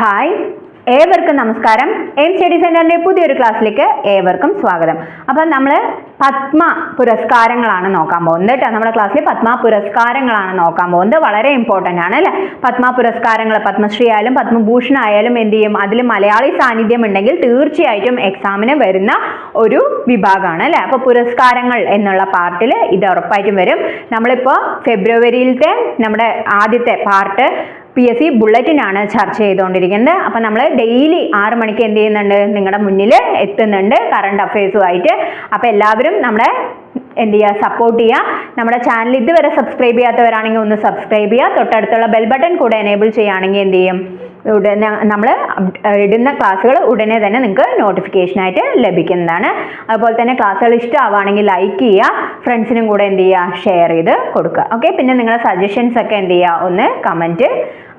Hi. ഏവർക്കും നമസ്കാരം. Aim study സെന്ററിന്റെ പുതിയൊരു ക്ലാസ്സിലേക്ക് ഏവർക്കും സ്വാഗതം. അപ്പം നമ്മൾ പത്മ പുരസ്കാരങ്ങളാണ് നോക്കാൻ പോകുന്നത് കേട്ടോ. നമ്മുടെ ക്ലാസ്സിൽ പത്മ പുരസ്കാരങ്ങളാണ് നോക്കാൻ പോകുന്നത്. വളരെ ഇമ്പോർട്ടന്റ് ആണ് അല്ലേ? പത്മ പുരസ്കാരങ്ങൾ പത്മശ്രീ ആയാലും പത്മഭൂഷൺ ആയാലും എന്ത് ചെയ്യും? അതിൽ മലയാളി സാന്നിധ്യം ഉണ്ടെങ്കിൽ തീർച്ചയായിട്ടും എക്സാമിന് വരുന്ന ഒരു വിഭാഗമാണ് അല്ലേ? അപ്പോൾ പുരസ്കാരങ്ങൾ എന്നുള്ള പാർട്ടിൽ ഇത് ഉറപ്പായിട്ടും വരും. നമ്മളിപ്പോൾ ഫെബ്രുവരിയിലത്തെ നമ്മുടെ ആദ്യത്തെ പാർട്ട് പി എസ് സി ബുള്ളറ്റിനാണ് ചർച്ച ചെയ്തുകൊണ്ടിരിക്കുന്നത്. അപ്പം നമ്മൾ ഡെയിലി ആറ് മണിക്ക് എന്ത് ചെയ്യുന്നുണ്ട്? നിങ്ങളുടെ മുന്നിൽ എത്തുന്നുണ്ട് കറണ്ട് അഫയേഴ്സുമായിട്ട് അപ്പോൾ എല്ലാവരും നമ്മളെ എന്ത് ചെയ്യുക സപ്പോർട്ട് ചെയ്യുക നമ്മുടെ ചാനൽ ഇതുവരെ സബ്സ്ക്രൈബ് ചെയ്യാത്തവരാണെങ്കിൽ ഒന്ന് സബ്സ്ക്രൈബ് ചെയ്യുക തൊട്ടടുത്തുള്ള ബെൽ ബട്ടൺ കൂടെ എനേബിൾ ചെയ്യുകയാണെങ്കിൽ എന്ത് ചെയ്യും? ഇവിടെ നമ്മൾ ഇടുന്ന ക്ലാസ്സുകൾ ഉടനെ തന്നെ നിങ്ങൾക്ക് നോട്ടിഫിക്കേഷനായിട്ട് ലഭിക്കുന്നതാണ്. അതുപോലെ തന്നെ ക്ലാസ്സുകൾ ഇഷ്ടമാവുകയാണെങ്കിൽ ലൈക്ക് ചെയ്യുക ഫ്രണ്ട്സിനും കൂടെ എന്ത് ചെയ്യുക ഷെയർ ചെയ്ത് കൊടുക്കുക. ഓക്കെ പിന്നെ നിങ്ങളുടെ സജഷൻസ് ഒക്കെ എന്ത് ചെയ്യുക ഒന്ന് കമന്റ്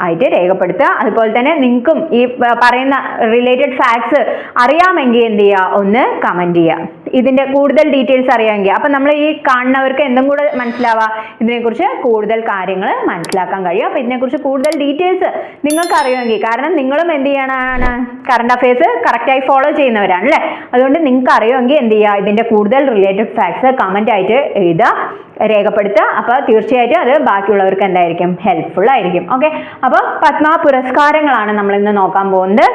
ആയിട്ട് രേഖപ്പെടുത്തുക. അതുപോലെ തന്നെ നിങ്ങൾക്കും ഈ പറയുന്ന റിലേറ്റഡ് ഫാക്ട്സ് അറിയാമെങ്കിൽ എന്ത് ചെയ്യുക ഒന്ന് കമന്റ് ചെയ്യുക. ഇതിന്റെ കൂടുതൽ ഡീറ്റെയിൽസ് അറിയാമെങ്കിൽ. അപ്പം നമ്മൾ ഈ കാണുന്നവർക്ക് എന്തും കൂടെ മനസ്സിലാവുക ഇതിനെക്കുറിച്ച് കൂടുതൽ കാര്യങ്ങൾ മനസ്സിലാക്കാൻ കഴിയും. അപ്പോൾ ഇതിനെക്കുറിച്ച് കൂടുതൽ ഡീറ്റെയിൽസ് നിങ്ങൾക്ക് അറിയുമെങ്കിൽ കാരണം നിങ്ങളും എന്ത് ചെയ്യണമാണ് കറണ്ട് അഫയേഴ്സ് കറക്റ്റായി ഫോളോ ചെയ്യുന്നവരാണ് അല്ലേ അതുകൊണ്ട് നിങ്ങൾക്ക് അറിയുമെങ്കിൽ എന്ത് ചെയ്യുക ഇതിന്റെ കൂടുതൽ റിലേറ്റഡ് ഫാക്ട്സ് കമന്റ് ആയിട്ട് എഴുതുക രേഖപ്പെടുത്തുക. അപ്പോൾ തീർച്ചയായിട്ടും അത് ബാക്കിയുള്ളവർക്ക് എന്തായിരിക്കും? ഹെൽപ്ഫുൾ ആയിരിക്കും. ഓക്കെ അപ്പോൾ പത്മ പുരസ്കാരങ്ങളാണ് നമ്മൾ ഇന്ന് നോക്കാൻ പോകുന്നത്.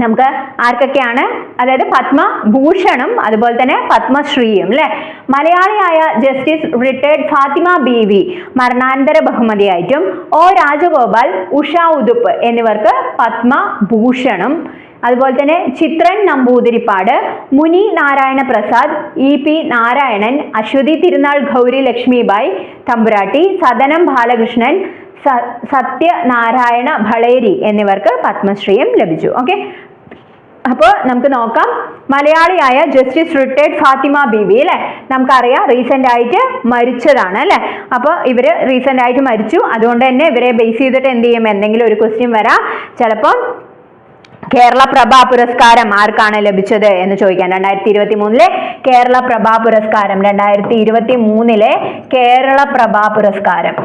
നമുക്ക് ആർക്കൊക്കെയാണ്? അതായത് പത്മഭൂഷണും അതുപോലെ തന്നെ പത്മശ്രീയും അല്ലെ മലയാളിയായ justice retired Fathima B V മരണാനന്തര ബഹുമതിയായിട്ടും ഒ രാജഗോപാൽ ഉഷ ഉതുപ്പ് എന്നിവർക്ക് പത്മഭൂഷണും. അതുപോലെ തന്നെ ചിത്രൻ നമ്പൂതിരിപ്പാട് മുനി നാരായണ പ്രസാദ് ഇ പി നാരായണൻ അശ്വതി തിരുനാൾ ഗൗരി ലക്ഷ്മിബായി തമ്പുരാട്ടി സദനം ബാലകൃഷ്ണൻ സത്യനാരായണ ഭളേരി എന്നിവർക്ക് പത്മശ്രീയും ലഭിച്ചു. ഓക്കെ? അപ്പോൾ നമുക്ക് നോക്കാം. മലയാളിയായ ജസ്റ്റിസ് റിട്ടയർഡ് ഫാത്തിമ ബീബി അല്ലേ? നമുക്കറിയാം റീസെന്റ് ആയിട്ട് മരിച്ചതാണ് അല്ലേ? അപ്പോൾ ഇവർ റീസെന്റ് ആയിട്ട് മരിച്ചു. അതുകൊണ്ട് തന്നെ ഇവരെ ബേസ് ചെയ്തിട്ട് എന്ത് ചെയ്യും? എന്തെങ്കിലും ഒരു ക്വസ്റ്റ്യൻ വരാം. ചിലപ്പം കേരള പ്രഭാ പുരസ്കാരം ആർക്കാണ് ലഭിച്ചത് എന്ന് ചോദിക്കാം. രണ്ടായിരത്തി ഇരുപത്തി മൂന്നിലെ കേരള പ്രഭാ പുരസ്കാരം. രണ്ടായിരത്തി ഇരുപത്തി മൂന്നിലെ കേരള പ്രഭാ പുരസ്കാരം.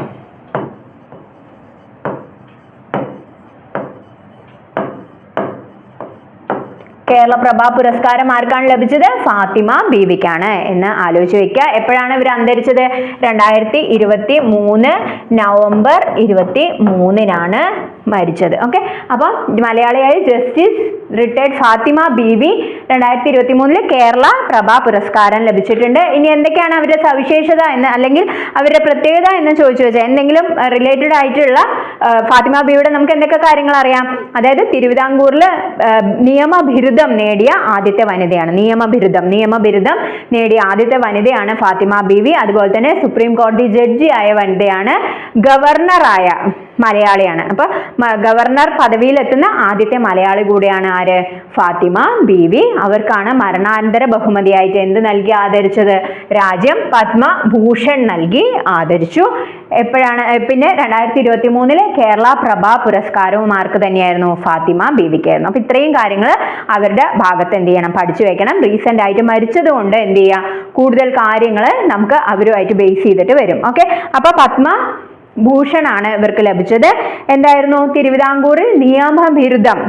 കേരള പ്രഭാ പുരസ്കാരം ആർക്കാണ് ലഭിച്ചത്? ഫാത്തിമ ബീവിക്കാണ്. എന്ന് ആലോചിച്ച് വെക്കുക. എപ്പോഴാണ് ഇവർ അന്തരിച്ചത്? രണ്ടായിരത്തി ഇരുപത്തി മൂന്ന് നവംബർ ഇരുപത്തി മൂന്നിനാണ് മരിച്ചത്. ഓക്കെ അപ്പോൾ മലയാളിയായ ജസ്റ്റിസ് റിട്ടയർഡ് ഫാത്തിമ ബീവി രണ്ടായിരത്തി ഇരുപത്തി മൂന്നിൽ കേരള പ്രഭ പുരസ്കാരം ലഭിച്ചിട്ടുണ്ട്. ഇനി എന്തൊക്കെയാണ് അവരുടെ സവിശേഷത എന്ന് അല്ലെങ്കിൽ അവരുടെ പ്രത്യേകത എന്ന് ചോദിച്ചു വെച്ചാൽ എന്തെങ്കിലും റിലേറ്റഡ് ആയിട്ടുള്ള ഫാത്തിമ ബീവിയുടെ നമുക്ക് എന്തൊക്കെ കാര്യങ്ങൾ അറിയാം? അതായത് തിരുവിതാംകൂറിൽ നിയമബിരുദം നേടിയ ആദ്യത്തെ വനിതയാണ്. നിയമബിരുദം നിയമബിരുദം നേടിയ ആദ്യത്തെ വനിതയാണ് ഫാത്തിമ ബീവി. അതുപോലെ തന്നെ സുപ്രീം കോടതി ജഡ്ജി ആയ വനിതയാണ് ഗവർണറായ മലയാളിയാണ്. അപ്പൊ ഗവർണർ പദവിയിലെത്തുന്ന ആദ്യത്തെ മലയാളി കൂടിയാണ് ആര്? ഫാത്തിമ ബീവി. അവർക്കാണ് മരണാനന്തര ബഹുമതിയായിട്ട് എന്ത് നൽകി ആദരിച്ചത്? രാജ്യം പത്മഭൂഷൺ നൽകി ആദരിച്ചു. എപ്പോഴാണ്? പിന്നെ രണ്ടായിരത്തി ഇരുപത്തി മൂന്നിലെ കേരള പ്രഭ പുരസ്കാരവും ആർക്ക് തന്നെയായിരുന്നു? ഫാത്തിമ ബീവിക്കായിരുന്നു അപ്പൊ ഇത്രയും കാര്യങ്ങൾ അവരുടെ ഭാഗത്ത് എന്ത് ചെയ്യണം? പഠിച്ചു വെക്കണം. റീസെന്റ് ആയിട്ട് മരിച്ചത് കൊണ്ട് എന്ത് ചെയ്യുക കൂടുതൽ കാര്യങ്ങൾ നമുക്ക് അവരുമായിട്ട് ബേസ് ചെയ്തിട്ട് വരും. ഓക്കെ? അപ്പൊ പത്മ ഭൂഷണാണ് ഇവർക്ക് ലഭിച്ചത്. എന്തായിരുന്നു? തിരുവിതാംകൂറിൽ നിയമബിരുദം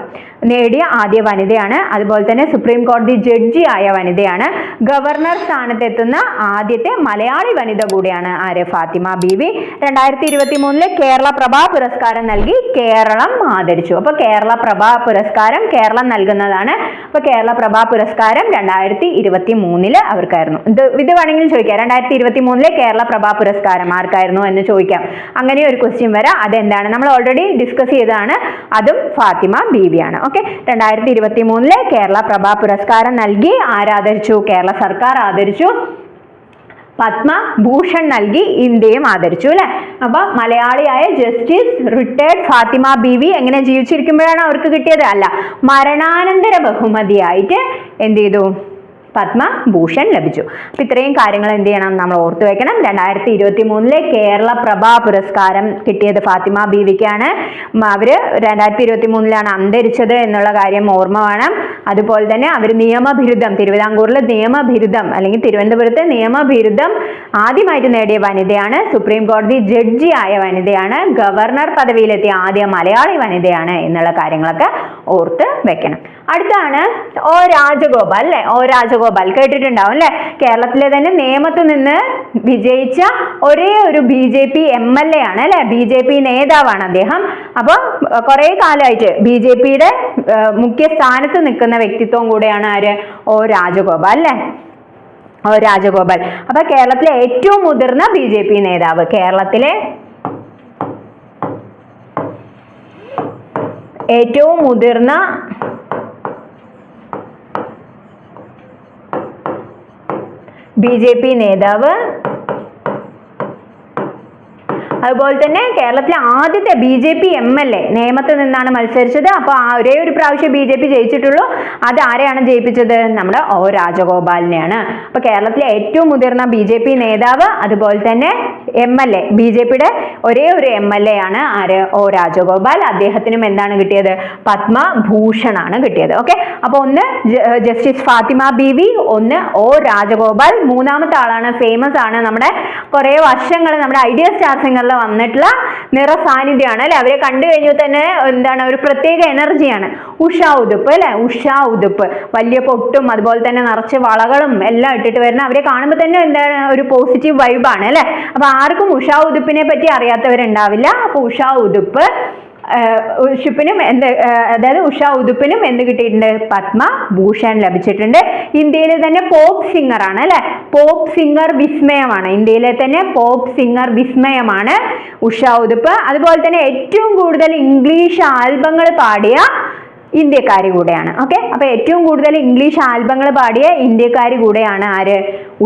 നേടിയ ആദ്യ വനിതയാണ്. അതുപോലെ തന്നെ സുപ്രീം കോടതി ജഡ്ജി ആയ വനിതയാണ്. ഗവർണർ സ്ഥാനത്തെത്തുന്ന ആദ്യത്തെ മലയാളി വനിത കൂടിയാണ് ആര് ഫാത്തിമ ബീവി. രണ്ടായിരത്തി ഇരുപത്തി കേരള പ്രഭാ പുരസ്കാരം നൽകി കേരളം ആദരിച്ചു. അപ്പൊ കേരള പ്രഭാ പുരസ്കാരം കേരളം നൽകുന്നതാണ്. അപ്പൊ കേരള പ്രഭാ പുരസ്കാരം രണ്ടായിരത്തി ഇരുപത്തി മൂന്നിൽ അവർക്കായിരുന്നു. ഇത് ഇത് വേണമെങ്കിലും ചോദിക്കാം. രണ്ടായിരത്തി ഇരുപത്തി മൂന്നിലെ കേരള പ്രഭാ പുരസ്കാരം ആർക്കായിരുന്നു എന്ന് ചോദിക്കാം. അങ്ങനെ ഒരു ക്വസ്റ്റ്യൻ വരാം. അതെന്താണ്? നമ്മൾ ഓൾറെഡി ഡിസ്കസ് ചെയ്തതാണ്. അതും ഫാത്തിമ ബീവിയാണ്. ഓക്കെ രണ്ടായിരത്തി ഇരുപത്തി മൂന്നിലെ കേരള പ്രഭാ പുരസ്കാരം നൽകി ആരാദരിച്ചു കേരള സർക്കാർ ആദരിച്ചു. പത്മഭൂഷൺ നൽകി ഇന്ത്യയും ആദരിച്ചു അല്ലെ? അപ്പൊ മലയാളിയായ justice retired Fathima B V എങ്ങനെ ജീവിച്ചിരിക്കുമ്പോഴാണ് അവർക്ക് കിട്ടിയത്? അല്ല മരണാനന്തര ബഹുമതിയായിട്ട് എന്ത് ചെയ്തു? പത്മഭൂഷൺ ലഭിച്ചു. അപ്പൊ ഇത്രയും കാര്യങ്ങൾ എന്ത് ചെയ്യണം നമ്മൾ ഓർത്തു വെക്കണം. രണ്ടായിരത്തി ഇരുപത്തി മൂന്നിലെ കേരള പ്രഭാ പുരസ്കാരം കിട്ടിയത് ഫാത്തിമ ബീവിക്കാണ്. അവർ രണ്ടായിരത്തി ഇരുപത്തി മൂന്നിലാണ് അന്തരിച്ചത് എന്നുള്ള കാര്യം ഓർമ്മ വേണം. അതുപോലെ തന്നെ അവർ നിയമബിരുദം തിരുവിതാംകൂറിൽ നിയമബിരുദം അല്ലെങ്കിൽ തിരുവനന്തപുരത്തെ നിയമബിരുദം ആദ്യമായിട്ട് നേടിയ വനിതയാണ്. സുപ്രീം കോടതി ജഡ്ജി ആയ വനിതയാണ്. ഗവർണർ പദവിയിലെത്തിയ ആദ്യ മലയാളി വനിതയാണ് എന്നുള്ള കാര്യങ്ങളൊക്കെ ഓർത്ത് വെക്കണം. അടുത്താണ് ഓ രാജഗോപാൽ അല്ലെ? ഒ രാജഗോപാൽ. കേട്ടിട്ടുണ്ടാവും അല്ലെ? കേരളത്തിലെ തന്നെ നേമത്ത് നിന്ന് വിജയിച്ച ഒരേ ഒരു B J P M L A ആണ് അല്ലെ? ബി ജെ പി നേതാവാണ് അദ്ദേഹം. അപ്പോൾ കുറെ കാലമായിട്ട് ബി ജെ പിയുടെ മുഖ്യ സ്ഥാനത്ത് നിൽക്കുന്ന വ്യക്തിത്വം കൂടെയാണ് ആര്? ഒ രാജഗോപാൽ അല്ലെ? ഒ രാജഗോപാൽ. അപ്പൊ കേരളത്തിലെ ഏറ്റവും മുതിർന്ന ബി ജെ പി നേതാവ് കേരളത്തിലെ ഏറ്റവും മുതിർന്ന ബി ജെ പി നേതാവ് അതുപോലെ തന്നെ കേരളത്തിലെ ആദ്യത്തെ B J P M L A നേമത്ത് നിന്നാണ് മത്സരിച്ചത്. അപ്പോൾ ആ ഒരേ ഒരു പ്രാവശ്യം ബി ജെ പി ജയിച്ചിട്ടുള്ളൂ. അത് ആരെയാണ് ജയിപ്പിച്ചത്? നമ്മുടെ ഒ രാജഗോപാലിനെയാണ്. അപ്പോൾ കേരളത്തിലെ ഏറ്റവും മുതിർന്ന ബി ജെ പി നേതാവ് അതുപോലെ തന്നെ M L A. B J പിയുടെ ഒരേ ഒരു എം എൽ എ ആണ് ആര്? ഒ രാജഗോപാൽ. അദ്ദേഹത്തിനും എന്താണ് കിട്ടിയത്? പത്മഭൂഷണാണ് കിട്ടിയത്. ഓക്കെ? അപ്പോൾ ഒന്ന് ജസ്റ്റിസ് ഫാത്തിമ ബി വി ഒന്ന് ഒ രാജഗോപാൽ. മൂന്നാമത്തെ ആളാണ്. ഫേമസ് ആണ്. നമ്മുടെ കുറേ വർഷങ്ങൾ നമ്മുടെ ഐഡിയ സ്റ്റാർ സിംഗറിൽ വന്നിട്ടുള്ള നിറ സാന്നിധ്യമാണ് അല്ലെ? അവരെ കണ്ടു കഴിഞ്ഞാൽ തന്നെ എന്താണ് ഒരു പ്രത്യേക എനർജിയാണ്. ഉഷാ ഉതുപ്പ് അല്ലെ? ഉഷാ ഉതുപ്പ്. വലിയ പൊട്ടും അതുപോലെ തന്നെ നിറച്ച് വളകളും എല്ലാം ഇട്ടിട്ട് വരുന്ന അവരെ കാണുമ്പോൾ തന്നെ എന്താണ് ഒരു പോസിറ്റീവ് വൈബാണ് അല്ലെ? അപ്പൊ ആർക്കും ഉഷാ ഉതുപ്പിനെ പറ്റി അറിയാത്തവരുണ്ടാവില്ല. അപ്പൊ ഉഷാ ഉതുപ്പ് ഉഷുപ്പിനും എന്ത് അതായത് ഉഷ ഉദുപ്പിനും എന്ത് കിട്ടിയിട്ടുണ്ട്? പത്മ ഭൂഷൺ ലഭിച്ചിട്ടുണ്ട്. ഇന്ത്യയിലെ തന്നെ പോപ്പ് സിംഗർ ആണ് അല്ലെ? പോപ്പ് സിംഗർ വിസ്മയമാണ്. ഇന്ത്യയിലെ തന്നെ പോപ്പ് സിംഗർ വിസ്മയമാണ് ഉഷ ഉദുപ്പ് അതുപോലെ തന്നെ ഏറ്റവും കൂടുതൽ ഇംഗ്ലീഷ് ആൽബങ്ങൾ പാടിയ ഇന്ത്യക്കാരി കൂടെയാണ്. ഓക്കെ അപ്പൊ ഏറ്റവും കൂടുതൽ ഇംഗ്ലീഷ് ആൽബങ്ങൾ പാടിയ ഇന്ത്യക്കാർ കൂടെയാണ് ആര്?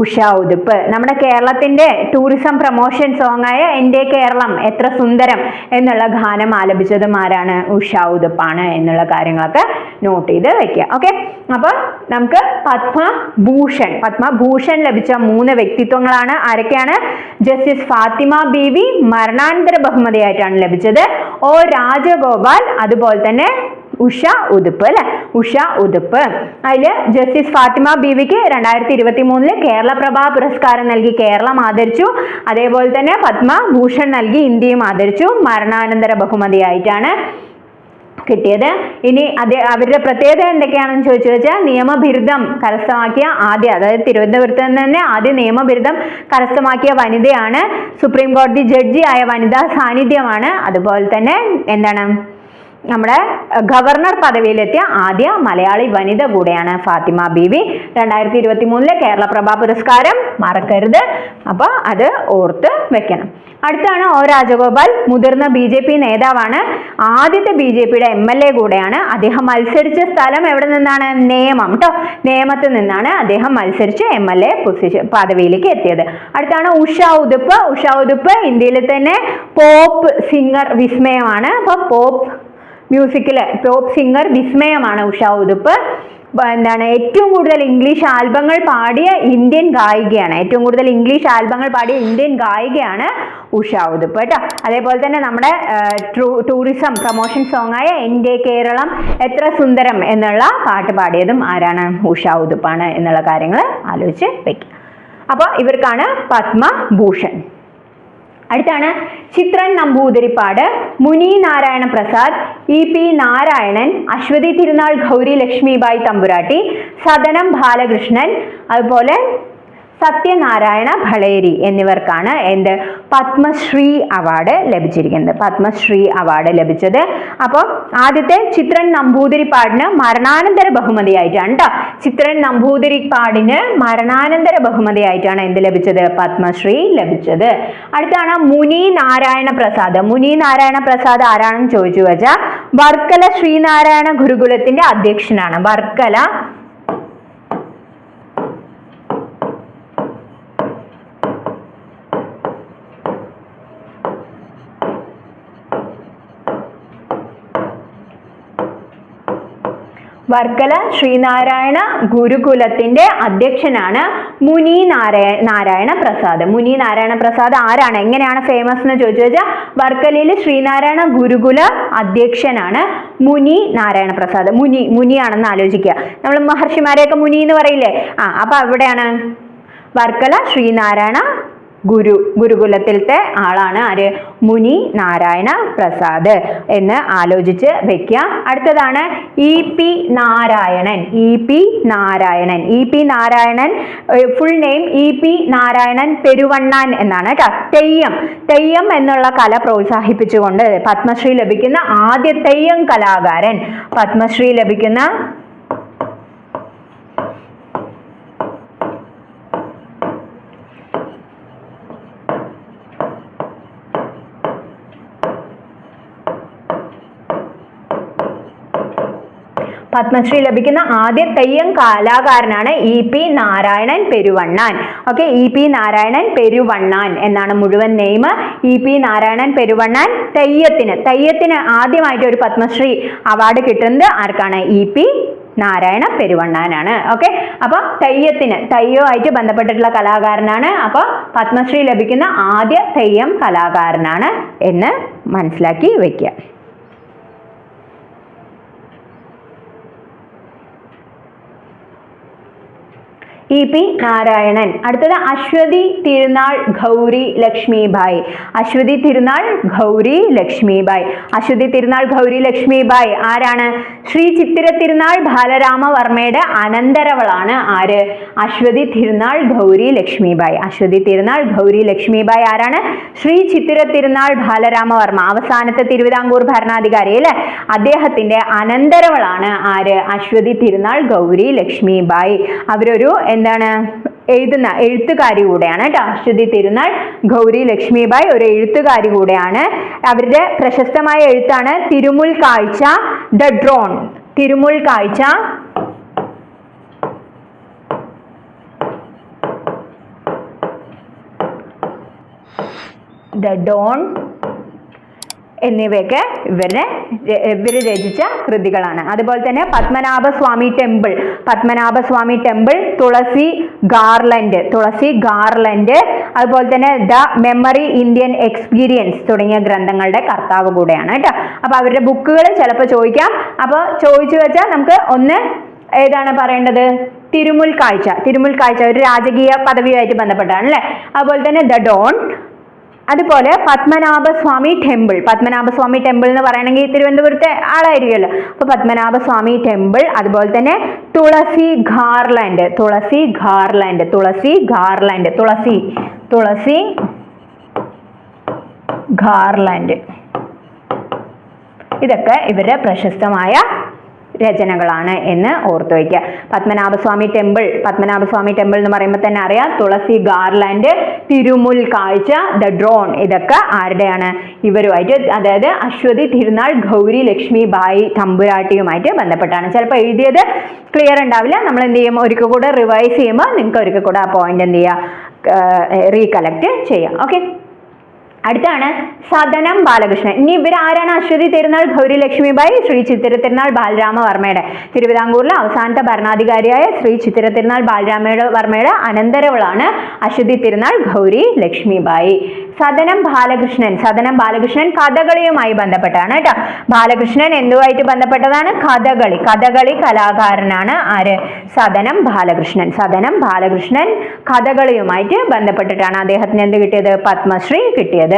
ഉഷ ഉതുപ്പ്. നമ്മുടെ കേരളത്തിന്റെ ടൂറിസം പ്രൊമോഷൻ സോങ് ആയ എന്റെ കേരളം എത്ര സുന്ദരം എന്നുള്ള ഗാനം ആലപിച്ചതും ആരാണ്? ഉഷ ഉതുപ്പാണ് എന്നുള്ള കാര്യങ്ങളൊക്കെ നോട്ട് ചെയ്ത് വെക്കുക. ഓക്കെ അപ്പൊ നമുക്ക് പത്മഭൂഷൺ പത്മഭൂഷൺ ലഭിച്ച മൂന്ന് വ്യക്തിത്വങ്ങളാണ് ആരൊക്കെയാണ്? ജസ്റ്റിസ് ഫാത്തിമ ബീവി മരണാനന്തര ബഹുമതിയായിട്ടാണ് ലഭിച്ചത്. ഒ രാജഗോപാൽ അതുപോലെ തന്നെ ഉഷ ഉതുപ്പ് അല്ലെ? ഉഷ ഉതുപ്പ്. അതിൽ ജസ്റ്റിസ് ഫാത്തിമ ബീവിക്ക് രണ്ടായിരത്തി ഇരുപത്തി മൂന്നിൽ കേരള പ്രഭാ പുരസ്കാരം നൽകി കേരളം ആദരിച്ചു. അതേപോലെ തന്നെ പത്മഭൂഷൺ നൽകി ഇന്ത്യയും ആദരിച്ചു. മരണാനന്തര ബഹുമതിയായിട്ടാണ് കിട്ടിയത്. ഇനി അതേ അവരുടെ പ്രത്യേകത എന്തൊക്കെയാണെന്ന് ചോദിച്ചു വെച്ചാൽ നിയമബിരുദം കരസ്ഥമാക്കിയ ആദ്യ അതായത് തിരുവനന്തപുരത്ത് തന്നെ ആദ്യ നിയമബിരുദം കരസ്ഥമാക്കിയ വനിതയാണ്. സുപ്രീം കോടതി ജഡ്ജി ആയ വനിതാ സാന്നിധ്യമാണ്. അതുപോലെ തന്നെ എന്താണ്? നമ്മുടെ ഗവർണർ പദവിയിലെത്തിയ ആദ്യ മലയാളി വനിത കൂടെയാണ് ഫാത്തിമ ബീവി. രണ്ടായിരത്തി ഇരുപത്തി മൂന്നിലെ കേരള പ്രഭാ പുരസ്കാരം മറക്കരുത്. അപ്പോൾ അത് ഓർത്ത് വെക്കണം. അടുത്താണ് ഒ രാജഗോപാൽ മുതിർന്ന ബി ജെ പി നേതാവാണ്. ആദ്യത്തെ ബി ജെ പിയുടെ എം എൽ എ കൂടെയാണ് അദ്ദേഹം മത്സരിച്ച സ്ഥലം എവിടെ നിന്നാണ്? നേമം കേട്ടോ നേമത്ത് നിന്നാണ് അദ്ദേഹം മത്സരിച്ച് എം എൽ എ പൊസിഷൻ പദവിയിലേക്ക് എത്തിയത്. അടുത്താണ് ഉഷ ഉതുപ്പ്. ഉഷ ഉതുപ്പ് ഇന്ത്യയിലെ തന്നെ പോപ്പ് സിംഗർ വിസ്മയമാണ്. അപ്പോൾ പോപ്പ് മ്യൂസിക്കിലെ ടോപ്പ് സിംഗർ വിസ്മയമാണ് ഉഷ ഉതുപ്പ്. എന്താണ് ഏറ്റവും കൂടുതൽ ഇംഗ്ലീഷ് ആൽബങ്ങൾ പാടിയ ഇന്ത്യൻ ഗായികയാണ്. ഏറ്റവും കൂടുതൽ ഇംഗ്ലീഷ് ആൽബങ്ങൾ പാടിയ ഇന്ത്യൻ ഗായികയാണ് ഉഷ ഉതുപ്പ് കേട്ടോ. അതേപോലെ തന്നെ നമ്മുടെ ടൂറിസം പ്രൊമോഷൻ സോങ് ആയ എന്റെ കേരളം എത്ര സുന്ദരം എന്നുള്ള പാട്ട് പാടിയതും ആരാണ് ഉഷ ഉതുപ്പാണ് എന്നുള്ള കാര്യങ്ങൾ ആലോചിച്ച് വെക്കുക അപ്പോൾ ഇവർക്കാണ് പത്മഭൂഷൺ അടുത്താണ് ചിത്രൻ നമ്പൂതിരിപ്പാട് മുനി നാരായണ പ്രസാദ് ഇ പി നാരായണൻ അശ്വതി തിരുനാൾ ഗൗരി ലക്ഷ്മിബായി തമ്പുരാട്ടി സദനം ബാലകൃഷ്ണൻ അതുപോലെ സത്യനാരായണ ഭളേരി എന്നിവർക്കാണ് എന്ത് പത്മശ്രീ അവാർഡ് ലഭിച്ചിരിക്കുന്നത്. പത്മശ്രീ അവാർഡ് ലഭിച്ചത്. അപ്പോൾ ആദ്യത്തെ ചിത്രൻ നമ്പൂതിരിപ്പാടിന് മരണാനന്തര ബഹുമതിയായിട്ടാണ് കേട്ടോ ചിത്രൻ നമ്പൂതിരിപ്പാടിന് മരണാനന്തര ബഹുമതിയായിട്ടാണ് എന്ത് ലഭിച്ചത്? പത്മശ്രീ ലഭിച്ചത്. അടുത്താണ് മുനി നാരായണ പ്രസാദ്. മുനി നാരായണ പ്രസാദ് ആരാണെന്ന് ചോദിച്ചു വെച്ചാൽ വർക്കല ശ്രീനാരായണ ഗുരുകുലത്തിന്റെ അധ്യക്ഷനാണ്. വർക്കല വർക്കല ശ്രീനാരായണ ഗുരുകുലത്തിന്റെ അധ്യക്ഷനാണ് മുനി നാരായ നാരായണ പ്രസാദ്. മുനി നാരായണ പ്രസാദ് ആരാണ്? എങ്ങനെയാണ് ഫേമസ് എന്ന് ചോദിച്ചു വെച്ചാൽ വർക്കലയിൽ ശ്രീനാരായണ ഗുരുകുല അധ്യക്ഷനാണ് മുനി നാരായണ പ്രസാദ്. മുനി മുനിയാണെന്ന് ആലോചിക്കുക. നമ്മൾ മഹർഷിമാരെയൊക്കെ മുനി എന്ന് പറയില്ലേ? ആ അപ്പൊ അവിടെയാണ് വർക്കല ശ്രീനാരായണ ഗുരു ഗുരുകുലത്തിലത്തെ ആളാണ് ആര്? മുനി നാരായണ പ്രസാദ് എന്ന് ആലോചിച്ച് വെക്കുക അടുത്തതാണ് E P Narayanan E P Narayanan. E P Narayanan full name E P Narayanan Peruvannan എന്നാണ് കേട്ടോ. തെയ്യം തെയ്യം എന്നുള്ള കല പ്രോത്സാഹിപ്പിച്ചുകൊണ്ട് പത്മശ്രീ ലഭിക്കുന്ന ആദ്യ തെയ്യം കലാകാരൻ പത്മശ്രീ ലഭിക്കുന്ന പത്മശ്രീ ലഭിക്കുന്ന ആദ്യ തെയ്യം കലാകാരനാണ് E P Narayanan Peruvannan. Okay E P Narayanan Peruvannan എന്നാണ് മുഴുവൻ name E P Narayanan Peruvannan തെയ്യത്തിന്. തെയ്യത്തിന് ആദ്യമായിട്ട് ഒരു പത്മശ്രീ അവാർഡ് കിട്ടുന്നത് ആർക്കാണ്? ഇ പി നാരായണ പെരുവണ്ണാനാണ്. ഓക്കെ അപ്പൊ തെയ്യത്തിന് തെയ്യവുമായിട്ട് ബന്ധപ്പെട്ടിട്ടുള്ള കലാകാരനാണ്. അപ്പൊ പത്മശ്രീ ലഭിക്കുന്ന ആദ്യ തെയ്യം കലാകാരനാണ് എന്ന് മനസ്സിലാക്കി വെക്കുക. E P Narayanan. അടുത്തത് അശ്വതി തിരുനാൾ ഗൗരി ലക്ഷ്മിബായി. അശ്വതി തിരുനാൾ ഗൗരി ലക്ഷ്മിബായി. അശ്വതി തിരുനാൾ ഗൗരി ലക്ഷ്മിബായി ആരാണ്? ശ്രീ ചിത്തിര തിരുനാൾ ബാലരാമവർമ്മയുടെ അനന്തരവളാണ് ആര്? അശ്വതി തിരുനാൾ ഗൗരി ലക്ഷ്മിബായി. അശ്വതി തിരുനാൾ ഗൗരി ലക്ഷ്മിബായി ആരാണ്? ശ്രീ ചിത്തിര തിരുനാൾ ബാലരാമവർമ്മ. അവസാനത്തെ തിരുവിതാംകൂർ ഭരണാധികാരി അല്ലെ? അദ്ദേഹത്തിന്റെ അനന്തരവളാണ് ആര്? അശ്വതി തിരുനാൾ ഗൗരി ലക്ഷ്മിബായി. അവരൊരു എന്താണ്? എഴുതുന്ന എഴുത്തുകാരി കൂടെയാണ് കേട്ടോ അശ്വതി തിരുനാൾ ഗൗരി ലക്ഷ്മിബായ് ഒരു എഴുത്തുകാരി കൂടെയാണ്. അവരുടെ പ്രശസ്തമായ എഴുത്താണ് തിരുമുൽ കാഴ്ച the drone. Thirumul Kazhcha. The dawn. എന്നിവയൊക്കെ ഇവരുടെ ഇവർ രചിച്ച കൃതികളാണ്. അതുപോലെ തന്നെ Padmanabhaswamy temple. Padmanabhaswamy temple Thulasi garland Thulasi garland അതുപോലെ തന്നെ ദ മെമ്മറി ഇന്ത്യൻ എക്സ്പീരിയൻസ് തുടങ്ങിയ ഗ്രന്ഥങ്ങളുടെ കർത്താവ് കൂടെയാണ് കേട്ടോ. അപ്പൊ അവരുടെ ബുക്കുകൾ ചിലപ്പോൾ ചോദിക്കാം. അപ്പോൾ ചോദിച്ചു വെച്ചാൽ നമുക്ക് ഒന്ന് ഏതാണ് പറയേണ്ടത്? തിരുമുൽ കാഴ്ച തിരുമുൽ കാഴ്ച ഒരു രാജകീയ പദവിയുമായിട്ട് ബന്ധപ്പെട്ടാണ് അല്ലേ? അതുപോലെ തന്നെ ദ ഡോൺ അതുപോലെ പത്മനാഭസ്വാമി ടെമ്പിൾ. പത്മനാഭസ്വാമി ടെമ്പിൾ എന്ന് പറയണമെങ്കിൽ തിരുവനന്തപുരത്തെ ആളായിരിക്കുമല്ലോ. അപ്പോൾ പത്മനാഭസ്വാമി ടെമ്പിൾ അതുപോലെ തന്നെ തുളസി ഗാർലൻഡ് തുളസി ഗാർലൻഡ് തുളസി ഗാർലൻഡ് തുളസി തുളസി ഗാർലൻഡ്. ഇതൊക്കെ ഇവരുടെ പ്രശസ്തമായ രചനകളാണ് എന്ന് ഓർത്തു വയ്ക്കുക. പത്മനാഭസ്വാമി ടെമ്പിൾ പത്മനാഭസ്വാമി ടെമ്പിൾ എന്ന് പറയുമ്പോൾ തന്നെ അറിയാം. തുളസി ഗാർലാൻഡ് തിരുമുൽ കാഴ്ച ദ ഡ്രോൺ ഇതൊക്കെ ആരുടെയാണ്? ഇവരുമായിട്ട് അതായത് അശ്വതി തിരുനാൾ ഗൗരി ലക്ഷ്മി ബായി തമ്പുരാട്ടിയുമായിട്ട് ബന്ധപ്പെട്ടാണ്. ചിലപ്പോൾ എഴുതിയത് ക്ലിയർ ഉണ്ടാവില്ല. നമ്മൾ എന്ത് ചെയ്യും ഒരിക്കൽ കൂടെ റിവൈസ് ചെയ്യുമ്പോൾ നിങ്ങൾക്ക് ഒരിക്കൽ കൂടെ ആ പോയിന്റ് എന്ത് ചെയ്യുക റീകളക്ട് ചെയ്യാം. ഓക്കെ അടുത്താണ് സദനം ബാലകൃഷ്ണൻ. ഇനി ഇവർ ആരാണ് അശ്വതി തിരുനാൾ ഗൗരി ലക്ഷ്മിബായി ശ്രീ ചിത്തിര തിരുനാൾ ബാലരാമവർമ്മയുടെ തിരുവിതാംകൂറിലെ അവസാനത്തെ ഭരണാധികാരിയായ ശ്രീ ചിത്തിര തിരുനാൾ ബാലരാമയുടെ വർമ്മയുടെ അനന്തരവളാണ് അശ്വതി തിരുനാൾ ഗൗരി ലക്ഷ്മിബായി സദനം ബാലകൃഷ്ണൻ. സദനം ബാലകൃഷ്ണൻ കഥകളിയുമായി ബന്ധപ്പെട്ടാണ് കേട്ടോ. ബാലകൃഷ്ണൻ എന്തുമായിട്ട് ബന്ധപ്പെട്ടതാണ്? കഥകളി. കഥകളി കലാകാരനാണ് ആര്? സദനം ബാലകൃഷ്ണൻ. സദനം ബാലകൃഷ്ണൻ കഥകളിയുമായിട്ട് ബന്ധപ്പെട്ടിട്ടാണ് അദ്ദേഹത്തിന് എന്ത് കിട്ടിയത്? പത്മശ്രീ കിട്ടിയത്.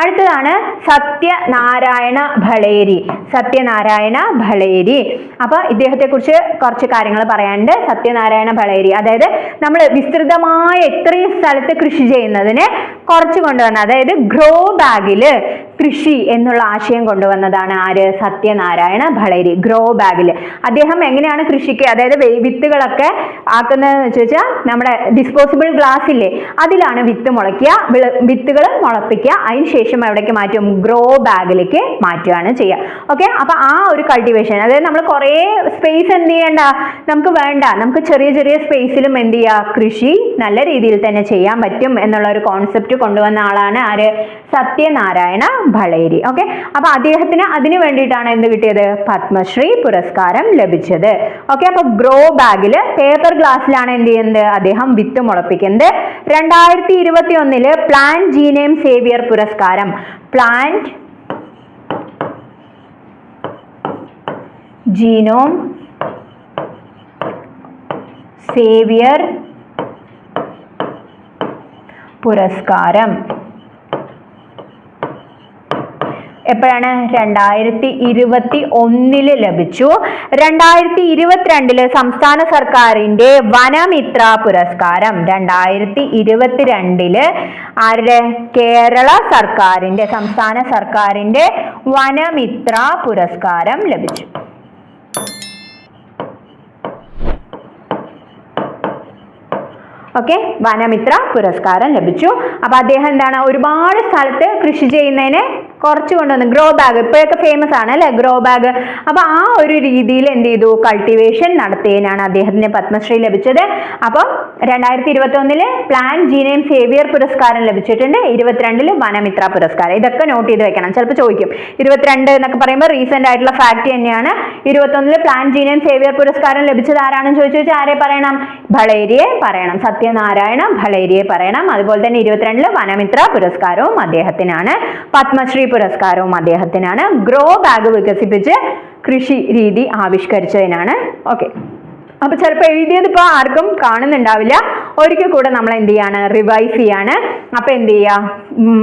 അടുത്തതാണ് സത്യനാരായണ ഭളേരി. സത്യനാരായണ ഭളേരി. അപ്പൊ ഇദ്ദേഹത്തെ കുറിച്ച് കുറച്ച് കാര്യങ്ങൾ പറയാനുണ്ട്. സത്യനാരായണ ഭളേരി. അതായത് നമ്മൾ വിസ്തൃതമായ ഇത്രയും സ്ഥലത്ത് കൃഷി ചെയ്യുന്നതിന് കുറച്ച് കൊണ്ടുവന്ന അതായത് ഗ്രോ ബാഗിൽ കൃഷി എന്നുള്ള ആശയം കൊണ്ടുവന്നതാണ് ആര്? സത്യനാരായണ ഭളേരി. ഗ്രോ ബാഗിൽ അദ്ദേഹം എങ്ങനെയാണ് കൃഷിക്ക് അതായത് വിത്തുകളൊക്കെ ആക്കുന്നതെന്ന് വെച്ച് വെച്ചാൽ നമ്മുടെ ഡിസ്പോസിബിൾ ഗ്ലാസ് ഇല്ലേ അതിലാണ് വിത്ത് മുളയ്ക്കുക വിത്തുകൾ മുളപ്പിക്കുക അതിന് ശേഷം എവിടേക്ക് മാറ്റും? ഗ്രോ ബാഗിലേക്ക് മാറ്റുകയാണ് ചെയ്യുക. ഓക്കെ അപ്പൊ ആ ഒരു കൾട്ടിവേഷൻ അതായത് നമ്മൾ കുറേ സ്പേസ് എന്ത് ചെയ്യണ്ട? നമുക്ക് വേണ്ട. നമുക്ക് ചെറിയ ചെറിയ സ്പേസിലും എന്ത് ചെയ്യുക? കൃഷി നല്ല രീതിയിൽ തന്നെ ചെയ്യാൻ പറ്റും എന്നുള്ള ഒരു കോൺസെപ്റ്റ് കൊണ്ടുവന്ന ആളാണ് ആര്? സത്യനാരായണ ഭളേരി. ഓക്കെ അപ്പൊ അദ്ദേഹത്തിന് അതിന് വേണ്ടിയിട്ടാണ് എന്ത് കിട്ടിയത്? പത്മശ്രീ പുരസ്കാരം ലഭിച്ചത്. ഓക്കെ അപ്പൊ ഗ്രോ ബാഗിൽ പേപ്പർ ഗ്ലാസ്സിലാണ് എന്ത് ചെയ്യുന്നത്? അദ്ദേഹം വിത്ത് മുളപ്പിക്കുന്നത്. രണ്ടായിരത്തി ഇരുപത്തി ഒന്നിൽ പ്ലാൻ ജീനേം സേവിയർ പുരസ്കാരം. പ്ലാന്റ് ജീനോം സേവിയർ പുരസ്കാരം. എപ്പോഴാണ്? രണ്ടായിരത്തി ഇരുപത്തി ഒന്നിൽ ലഭിച്ചു. രണ്ടായിരത്തി ഇരുപത്തിരണ്ടിൽ സംസ്ഥാന സർക്കാരിന്റെ വനമിത്ര പുരസ്കാരം. രണ്ടായിരത്തി ഇരുപത്തിരണ്ടിൽ ആരുടെ? കേരള സർക്കാരിന്റെ സംസ്ഥാന സർക്കാരിന്റെ വനമിത്ര പുരസ്കാരം ലഭിച്ചു. ഓക്കെ? വനമിത്ര പുരസ്കാരം ലഭിച്ചു. അപ്പൊ അദ്ദേഹം എന്താണ്? ഒരുപാട് സ്ഥലത്ത് കൃഷി ചെയ്യുന്നതിന് കുറച്ച് കൊണ്ടുവന്നു ഗ്രോ ബാഗ് ഇപ്പോഴൊക്കെ ഫേമസ് ആണ് അല്ലെ? ഗ്രോ ബാഗ് അപ്പൊ ആ ഒരു രീതിയിൽ എന്ത് ചെയ്തു? കൾട്ടിവേഷൻ നടത്തിയതിനാണ് അദ്ദേഹത്തിന് പത്മശ്രീ ലഭിച്ചത്. അപ്പം രണ്ടായിരത്തി ഇരുപത്തി ഒന്നിൽ പ്ലാൻ ജീനിയം സേവിയർ പുരസ്കാരം ലഭിച്ചിട്ടുണ്ട്. ഇരുപത്തിരണ്ടിൽ വനമിത്ര പുരസ്കാരം. ഇതൊക്കെ നോട്ട് ചെയ്ത് വെക്കണം. ചിലപ്പോൾ ചോദിക്കും. ഇരുപത്തിരണ്ട് എന്നൊക്കെ പറയുമ്പോൾ റീസെന്റ് ആയിട്ടുള്ള ഫാക്ട് തന്നെയാണ്. ഇരുപത്തൊന്നിൽ പ്ലാൻ ജീനിയം സേവിയർ പുരസ്കാരം ലഭിച്ചത് ആരാണെന്ന് ചോദിച്ചു ചോദിച്ചാൽ ആരെ പറയണം? ഭളേരിയെ പറയണം. സത്യനാരായണ ഭളേരിയെ പറയണം. അതുപോലെ തന്നെ ഇരുപത്തിരണ്ടിൽ വനമിത്ര പുരസ്കാരവും അദ്ദേഹത്തിനാണ്. പത്മശ്രീ പുരസ്കാരവും അദ്ദേഹത്തിനാണ്. ഗ്രോ ബാഗ് വികസിപ്പിച്ച് കൃഷി രീതി ആവിഷ്കരിച്ചതിനാണ്. ഓക്കെ. അപ്പൊ ചിലപ്പോൾ എഴുതിയത് ഇപ്പൊ ആർക്കും കാണുന്നുണ്ടാവില്ല. ഒരിക്കൽ കൂടെ നമ്മൾ എന്ത് ചെയ്യാണ്? റിവൈസ് ചെയ്യാണ്. അപ്പൊ എന്ത് ചെയ്യുക?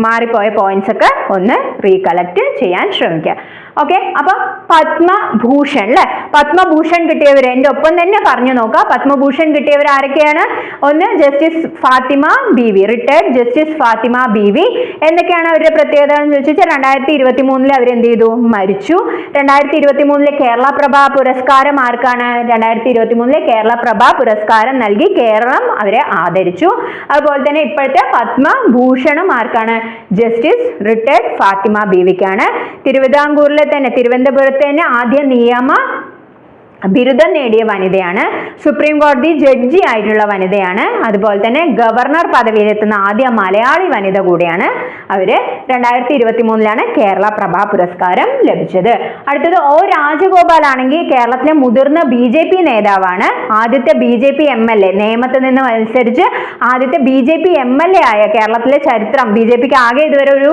മാറിപ്പോയ പോയിന്റ്സ് ഒക്കെ ഒന്ന് റീകളക്ട് ചെയ്യാൻ ശ്രമിക്കുക. ഓക്കെ അപ്പൊ പത്മഭൂഷൺ അല്ലെ പത്മഭൂഷൺ കിട്ടിയവർ എന്റെ ഒപ്പം തന്നെ പറഞ്ഞു നോക്കുക പത്മഭൂഷൺ കിട്ടിയവർ ആരൊക്കെയാണ്? ഒന്ന് justice Fathima B V retired justice Fathima B V എന്തൊക്കെയാണ് അവരുടെ പ്രത്യേകത എന്ന് ചോദിച്ചാൽ രണ്ടായിരത്തി ഇരുപത്തി മൂന്നിൽ അവർ എന്ത് ചെയ്തു? മരിച്ചു. രണ്ടായിരത്തി ഇരുപത്തി മൂന്നിലെ കേരള പ്രഭ പുരസ്കാരം ആർക്കാണ്? രണ്ടായിരത്തി ഇരുപത്തി മൂന്നിലെ കേരള പ്രഭ പുരസ്കാരം നൽകി കേരളം അവരെ ആദരിച്ചു. അതുപോലെ തന്നെ ഇപ്പോഴത്തെ പത്മഭൂഷണം ആർക്കാണ്? ജസ്റ്റിസ് റിട്ടയർഡ് ഫാത്തിമ ബി വിക്കാണ് തിരുവിതാംകൂറിലെ തന്നെ തിരുവനന്തപുരത്ത് തന്നെ ആദ്യ നിയമ ബിരുദം നേടിയ വനിതയാണ്. സുപ്രീം കോടതി ജഡ്ജി ആയിട്ടുള്ള വനിതയാണ്. അതുപോലെ തന്നെ ഗവർണർ പദവിയിലെത്തുന്ന ആദ്യ മലയാളി വനിത കൂടിയാണ് അവർ. രണ്ടായിരത്തി ഇരുപത്തി മൂന്നിലാണ് കേരള പ്രഭാ പുരസ്കാരം ലഭിച്ചത്. അടുത്തത് ഒ രാജഗോപാൽ ആണെങ്കിൽ കേരളത്തിലെ മുതിർന്ന ബി ജെ പി നേതാവാണ്. ആദ്യത്തെ B J P M L A. നിയമത്തിൽ നിന്ന് മത്സരിച്ച് ആദ്യത്തെ B J P M L A ആയ കേരളത്തിലെ ചരിത്രം ബി ജെ പിക്ക് ആകെ ഇതുവരെ ഒരു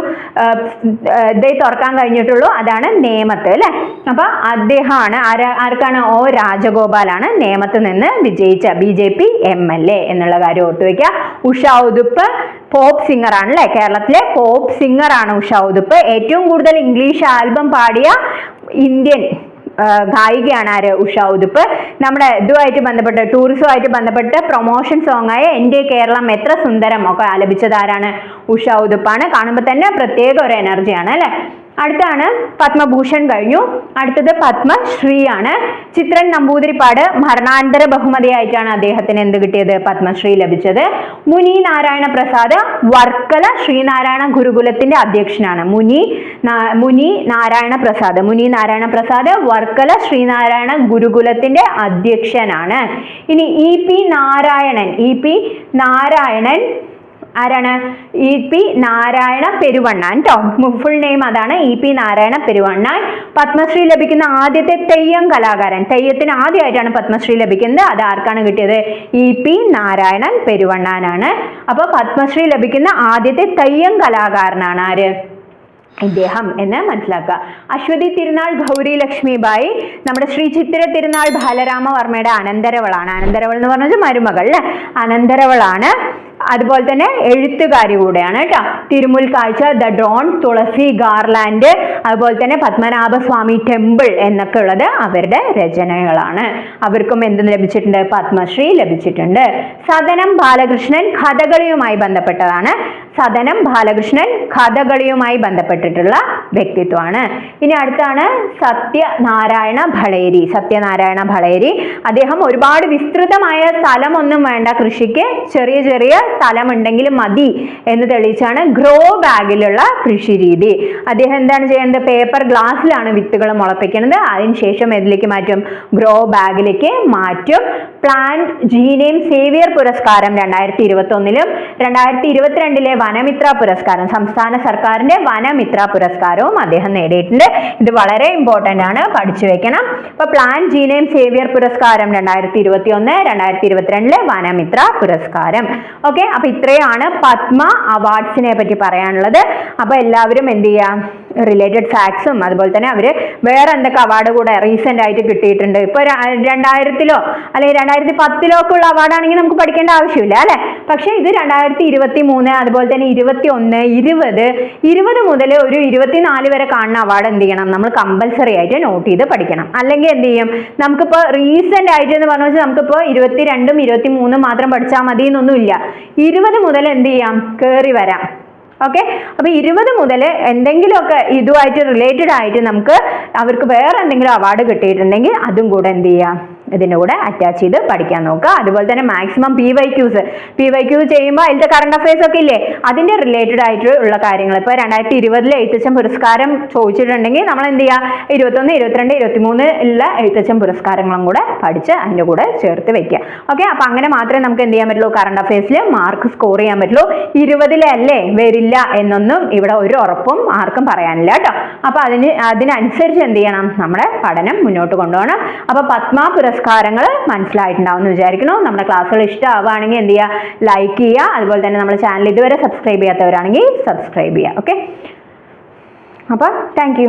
ഇതേ തുറക്കാൻ കഴിഞ്ഞിട്ടുള്ളൂ. അതാണ് നേമത്ത് അല്ലേ? അപ്പൊ അദ്ദേഹമാണ് ആരാ ആർക്കാണ് രാജഗോപാലാണ് നേമത്ത് നിന്ന് വിജയിച്ച B J P M L A എന്നുള്ള കാര്യം ഓർത്തുവെക്കുക ഉഷ ഉതുപ്പ് പോപ്പ് സിംഗർ ആണ് അല്ലെ കേരളത്തിലെ പോപ്പ് സിംഗർ ആണ് ഉഷ ഉതുപ്പ്. ഏറ്റവും കൂടുതൽ ഇംഗ്ലീഷ് ആൽബം പാടിയ ഇന്ത്യൻ ഗായികയാണ് ആര്? ഉഷ ഉതുപ്പ്. നമ്മുടെ ഇതുമായിട്ട് ബന്ധപ്പെട്ട് ടൂറിസവുമായിട്ട് ബന്ധപ്പെട്ട് പ്രൊമോഷൻ സോങ് ആയ എന്റെ കേരളം എത്ര സുന്ദരം ഒക്കെ ആലപിച്ചത് ആരാണ്? ഉഷ ഉതുപ്പാണ്. കാണുമ്പോൾ തന്നെ പ്രത്യേക ഒരു എനർജിയാണ് അല്ലെ? അടുത്താണ് പത്മഭൂഷൺ കഴിഞ്ഞു. അടുത്തത് പത്മശ്രീ ആണ് ചിത്രൻ നമ്പൂതിരിപ്പാട് മരണാന്തര ബഹുമതിയായിട്ടാണ് അദ്ദേഹത്തിന് എന്ത് കിട്ടിയത്? പത്മശ്രീ ലഭിച്ചത്. മുനി നാരായണ പ്രസാദ് വർക്കല ശ്രീനാരായണ ഗുരുകുലത്തിന്റെ അധ്യക്ഷനാണ്. മുനി മുനി നാരായണ പ്രസാദ്. മുനി നാരായണ പ്രസാദ് വർക്കല ശ്രീനാരായണ ഗുരുകുലത്തിന്റെ അധ്യക്ഷനാണ്. ഇനി E P Narayanan E P Narayanan ആരാണ്? ഇ പി നാരായണ പെരുവണ്ണാൻ കേട്ടോ ഫുൾ നെയിം അതാണ് ഇ പി നാരായണ പെരുവണ്ണാൻ. പത്മശ്രീ ലഭിക്കുന്ന ആദ്യത്തെ തെയ്യം കലാകാരൻ. തെയ്യത്തിന് ആദ്യമായിട്ടാണ് പത്മശ്രീ ലഭിക്കുന്നത്. അത് ആർക്കാണ് കിട്ടിയത്? ഇ പി നാരായണൻ പെരുവണ്ണാനാണ്. അപ്പോൾ പത്മശ്രീ ലഭിക്കുന്ന ആദ്യത്തെ തെയ്യം കലാകാരനാണ് ആര്? ഇദ്ദേഹം എന്ന് മനസ്സിലാക്കുക. അശ്വതി തിരുനാൾ ഗൗരി ലക്ഷ്മിബായി. നമ്മുടെ ശ്രീ ചിത്തിര തിരുനാൾ ബാലരാമവർമ്മയുടെ അനന്തരവളാണ്. അനന്തരവൾ എന്ന് പറഞ്ഞാൽ മരുമകൾ അല്ലേ? അനന്തരവളാണ്. അതുപോലെ തന്നെ എഴുത്തുകാരി കൂടെയാണ് കേട്ടോ. തിരുമുൽ Kazhcha the Don Thulasi garland അതുപോലെ തന്നെ പത്മനാഭസ്വാമി ടെമ്പിൾ എന്നൊക്കെ ഉള്ളത് അവരുടെ രചനകളാണ്. അവർക്കും എന്ത് ലഭിച്ചിട്ടുണ്ട്? പത്മശ്രീ ലഭിച്ചിട്ടുണ്ട്. സദനം ബാലകൃഷ്ണൻ കഥകളിയുമായി ബന്ധപ്പെട്ടതാണ്. സദനം ബാലകൃഷ്ണൻ കഥകളിയുമായി ബന്ധപ്പെട്ടിട്ടുള്ള വ്യക്തിത്വമാണ്. ഇനി അടുത്താണ് സത്യനാരായണ ഭളേരി സത്യനാരായണ ഭളേരി. അദ്ദേഹം ഒരുപാട് വിസ്തൃതമായ സ്ഥലമൊന്നും വേണ്ട കൃഷിക്ക് ചെറിയ ചെറിയ സ്ഥലം ഉണ്ടെങ്കിലും മതി എന്ന് തെളിയിച്ചാണ് ഗ്രോ ബാഗിലുള്ള കൃഷി രീതി. അദ്ദേഹം എന്താണ് ചെയ്യേണ്ടത്? പേപ്പർ ഗ്ലാസ്സിലാണ് വിത്തുകൾ മുളപ്പിക്കുന്നത്. അതിനുശേഷം ഇതിലേക്ക് മാറ്റും? ഗ്രോ ബാഗിലേക്ക് മാറ്റും. പ്ലാന്റ് ജീനേം സേവിയർ പുരസ്കാരം രണ്ടായിരത്തി ഇരുപത്തി ഒന്നിലും രണ്ടായിരത്തി ഇരുപത്തിരണ്ടിലെ വനമിത്ര പുരസ്കാരം സംസ്ഥാന സർക്കാരിന്റെ വനമിത്ര പുരസ്കാരവും അദ്ദേഹം നേടിയിട്ടുണ്ട്. ഇത് വളരെ ഇമ്പോർട്ടന്റ് ആണ്. പഠിച്ചു വെക്കണം. അപ്പൊ പ്ലാന്റ് ജീനേം സേവിയർ പുരസ്കാരം രണ്ടായിരത്തി ഇരുപത്തി ഒന്ന് രണ്ടായിരത്തി ഇരുപത്തിരണ്ടിലെ വനമിത്ര പുരസ്കാരം. ഓക്കെ? അപ്പൊ ഇത്രയാണ് പത്മ അവാർഡ്സിനെ പറ്റി പറയാനുള്ളത്. അപ്പൊ എല്ലാവരും എന്ത് ചെയ്യാം? റിലേറ്റഡ് ഫാക്ട്സും അതുപോലെ തന്നെ അവർ വേറെ എന്തൊക്കെ അവാർഡ് കൂടെ റീസെന്റ് ആയിട്ട് കിട്ടിയിട്ടുണ്ട്. ഇപ്പൊ ര- രണ്ടായിരത്തിലോ അല്ലെങ്കിൽ രണ്ടായിരത്തി പത്തിലോ ഒക്കെ ഉള്ള അവാർഡാണെങ്കിൽ നമുക്ക് പഠിക്കേണ്ട ആവശ്യമില്ല അല്ലേ? പക്ഷേ ഇത് രണ്ടായിരത്തി ഇരുപത്തി മൂന്ന് അതുപോലെ തന്നെ ഇരുപത്തി ഒന്ന് ഇരുപത് ഇരുപത് മുതൽ ഒരു ഇരുപത്തിനാല് വരെ കാണുന്ന അവാർഡ് എന്ത് ചെയ്യണം? നമ്മൾ കമ്പൽസറി ആയിട്ട് നോട്ട് ചെയ്ത് പഠിക്കണം. അല്ലെങ്കിൽ എന്ത് ചെയ്യും? നമുക്കിപ്പോൾ റീസെന്റ് ആയിട്ട് എന്ന് പറഞ്ഞു വെച്ചാൽ നമുക്കിപ്പോൾ ഇരുപത്തി രണ്ടും ഇരുപത്തി മൂന്നും മാത്രം പഠിച്ചാൽ മതി എന്നൊന്നുമില്ല ഇരുപത് മുതൽ എന്ത് ചെയ്യാം? കയറി വരാം. ഓക്കെ അപ്പോൾ ഇരുപത് മുതൽ എന്തെങ്കിലുമൊക്കെ ഇതുമായിട്ട് റിലേറ്റഡ് ആയിട്ട് നമുക്ക് അവർക്ക് വേറെ എന്തെങ്കിലും അവാർഡ് കിട്ടിയിട്ടുണ്ടെങ്കിൽ അതും കൂടെ എന്ത് ചെയ്യാം? ഇതിന്റെ കൂടെ അറ്റാച്ച് ചെയ്ത് പഠിക്കാൻ നോക്കുക. അതുപോലെ തന്നെ maximum P Y Qs P Y Qs ചെയ്യുമ്പോൾ അതിലത്തെ കറണ്ട് അഫയേഴ്സ് ഒക്കെ ഇല്ലേ? അതിന്റെ റിലേറ്റഡ് ആയിട്ടുള്ള കാര്യങ്ങൾ. ഇപ്പോൾ രണ്ടായിരത്തി ഇരുപതിലെ എഴുത്തച്ഛൻ പുരസ്കാരം ചോദിച്ചിട്ടുണ്ടെങ്കിൽ നമ്മൾ എന്ത് ചെയ്യുക ഇരുപത്തൊന്ന് ഇരുപത്തിരണ്ട് ഇരുപത്തിമൂന്ന് ഉള്ള എഴുത്തച്ഛൻ പുരസ്കാരങ്ങളും കൂടെ പഠിച്ച് അതിന്റെ കൂടെ ചേർത്ത് വെക്കുക. ഓക്കെ അപ്പം അങ്ങനെ മാത്രമേ നമുക്ക് എന്ത് ചെയ്യാൻ പറ്റുള്ളൂ? കറണ്ട് അഫയേഴ്സിൽ മാർക്ക് സ്കോർ ചെയ്യാൻ പറ്റുള്ളൂ. ഇരുപതിലെ അല്ലേ? വരില്ല എന്നൊന്നും ഇവിടെ ഒരു ഉറപ്പും ആർക്കും പറയാനില്ല കേട്ടോ. അപ്പോൾ അതിന് അതിനനുസരിച്ച് എന്ത് ചെയ്യണം? നമ്മുടെ പഠനം മുന്നോട്ട് കൊണ്ടുപോകണം. അപ്പോൾ പത്മ പുരസ്കാരങ്ങൾ മനസ്സിലായിട്ടുണ്ടാവും എന്ന് വിചാരിക്കുന്നു. നമ്മുടെ ക്ലാസ്സുകൾ ഇഷ്ടമാവുകയാണെങ്കിൽ എന്ത് ചെയ്യുക? ലൈക്ക് ചെയ്യുക. അതുപോലെ തന്നെ നമ്മുടെ ചാനൽ ഇതുവരെ സബ്സ്ക്രൈബ് ചെയ്യാത്തവരാണെങ്കിൽ സബ്സ്ക്രൈബ് ചെയ്യുക. ഓക്കെ അപ്പോൾ താങ്ക്